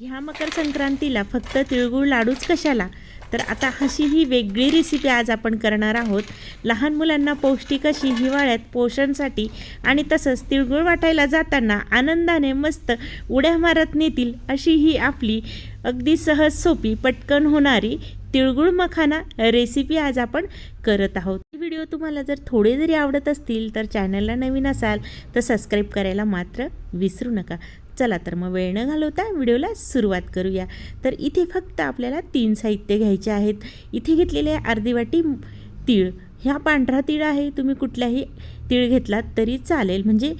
ह्या मकर संक्रांतीला फक्त तिळगुळ लाडूच कशाला? तर आता अशी ही वेगळी रेसिपी आज आपण करणार आहोत. लहान मुलांना पौष्टिक अशी हिवाळ्यात पोषणसाठी आणि तसंच तिळगुळ वाटायला जाताना आनंदाने मस्त उड्या मारत नेतील अशी ही आपली अगदी सहज सोपी पटकन होणारी तिळगुळ मखाना रेसिपी आज आपण करत आहोत. ही व्हिडिओ तुम्हाला जर थोडे जरी आवडत असतील तर चॅनलला नवीन असाल तर सबस्क्राईब करायला मात्र विसरू नका. चला तर मग वेळ न घालवता व्हिडिओला सुरुवात करूया. तर इथे फक्त आपल्याला तीन साहित्य घ्यायचे आहेत. इथे घेतलेले आहे अर्धी वाटी तीळ. ह्या पांढरा तीळ आहे. तुम्ही कुठलाही तीळ घेतलात तरी चालेल. म्हणजे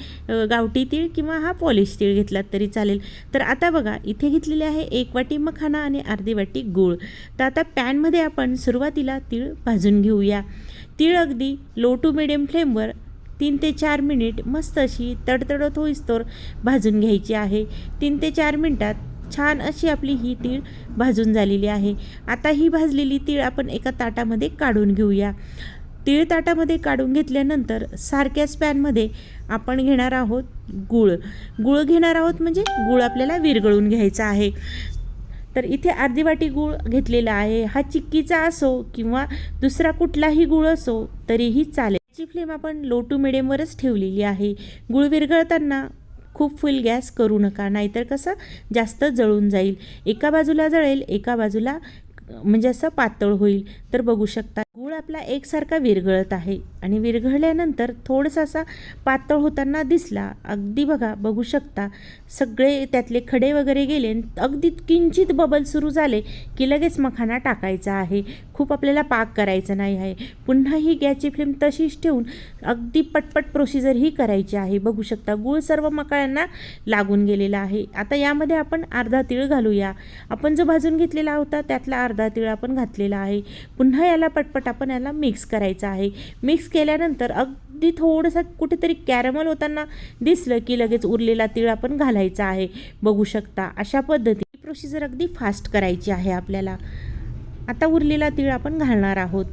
गावठी तीळ किंवा हा पॉलिश तीळ घेतलात तरी चालेल. तर आता बघा इथे घेतलेले आहे एक वाटी मखाना आणि अर्धी वाटी गूळ. तर आता पॅनमध्ये आपण सुरुवातीला तीळ भाजून घेऊया. तीळ अगदी लो टू मिडियम फ्लेमवर तीन ते चार मिनिट मस्त अशी तडतडत होईस्तोर भाजून घ्यायची आहे. तीन ते चार मिनटात छान अशी आपली ही तीळ भाजून झालेली आहे. आता ही भाजलेली तीळ आपण एका ताटामध्ये काढून घेऊया. तीळ ताटामध्ये काढून घेतल्यानंतर सारख्याच पॅनमध्ये आपण घेणार आहोत गूळ. गूळ घेणार आहोत म्हणजे गूळ आपल्याला विरगळून घ्यायचा आहे. तर इथे अर्धी वाटी गूळ घेतलेला आहे. हा चिक्कीचा असो किंवा दुसरा कुठलाही गूळ असो तरीही चालेल. ची फ्लेम आपण लो टू मिडियमवरच ठेवलेली आहे. गुळ विरघळताना खूप फुल गॅस करू नका नाहीतर कसं जास्त जळून जाईल. एका बाजूला जळेल एका बाजूला म्हणजे असं पातळ होईल. तर बघू शकता गूळ आपला एकसारखा विरघळत आहे आणि विरघळल्यानंतर थोडासा असा पातळ होताना दिसला. अगदी बघा बघू शकता. सगळे त्यातले खडे वगैरे गेले अगदी किंचित बबल सुरू झाले की लगेच मखाना टाकायचा आहे. खूप आपल्याला पाक करायचा नाही आहे. पुन्हा ही गॅसची फ्लेम तशीच ठेवून अगदी पटपट प्रोसिजर ही करायची आहे. बघू शकता गूळ सर्व मकाळ्यांना लागून गेलेला आहे. आता यामध्ये आपण अर्धा तीळ घालूया. आपण जो भाजून घेतलेला होता त्यातला अर्धा तीळ आपण घातलेला आहे. पुन्हा याला पटपट आपण याला मिक्स करायचं आहे. मिक्स केल्यानंतर अगदी थोडंसं कुठेतरी कॅरमल होताना दिसलं की लगेच उरलेला तीळ आपण घालायचा आहे. बघू शकता अशा पद्धती प्रोसिजर अगदी फास्ट करायची आहे आपल्याला. आता उरलेला तीळ आपण घालणार आहोत.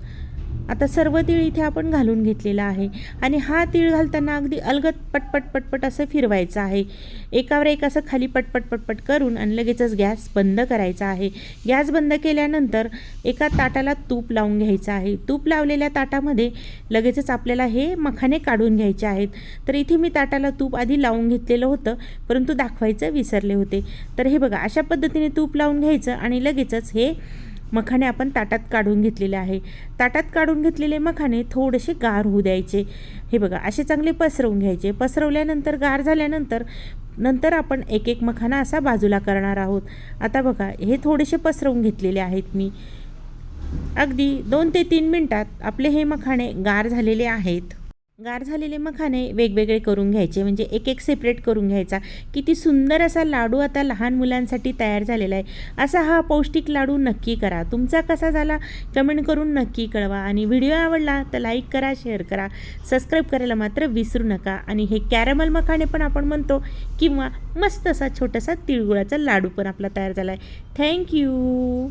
आता सर्व तीळ इथे आपण घालून घेतलेला आहे. आणि हा तीळ घालताना अगदी अलगत पटपट पटपट असं फिरवायचं आहे. एकावर एक असं खाली पटपट पटपट करून आणि लगेचच गॅस बंद करायचा आहे. गॅस बंद केल्यानंतर एका ताटाला तूप लावून घ्यायचं आहे. तूप लावलेल्या ताटामध्ये लगेचच आपल्याला हे मखाने काढून घ्यायचे आहेत. तर इथे मी ताटाला तूप आधी लावून घेतलेलं होतं परंतु दाखवायचं विसरले होते. तर हे बघा अशा पद्धतीने तूप लावून घ्यायचं आणि लगेचच हे मखाने आपण ताटात काढून घेतलेले आहे. ताटात काढून घेतलेले मखाने थोडेसे गार होऊ द्यायचे. हे बघा असे चांगले पसरवून घ्यायचे. पसरवल्यानंतर गार झाल्यानंतर नंतर आपण एक एक मखाना असा बाजूला करणार आहोत. आता बघा हे थोडेसे पसरवून घेतलेले आहेत मी. अगदी दोन ते तीन मिनटात आपले हे मखाणे गार झालेले आहेत. गार झालेले मखाने वेगवेगळे करून घ्यायचे म्हणजे एक एक सेपरेट करून घ्यायचा. किती सुंदर असा लाडू आता लहान मुलांसाठी तयार झालेला आहे. असा हा पौष्टिक लाडू नक्की करा. तुमचा कसा झाला कमेंट करून नक्की कळवा. आणि व्हिडिओ आवडला तर लाईक करा शेअर करा. सबस्क्राईब करायला मात्र विसरू नका. आणि हे कॅरमल मखाने पण आपण म्हणतो किंवा मस्त असा छोटासा तिळगुळाचा लाडू पण आपला तयार झाला आहे थँक्यू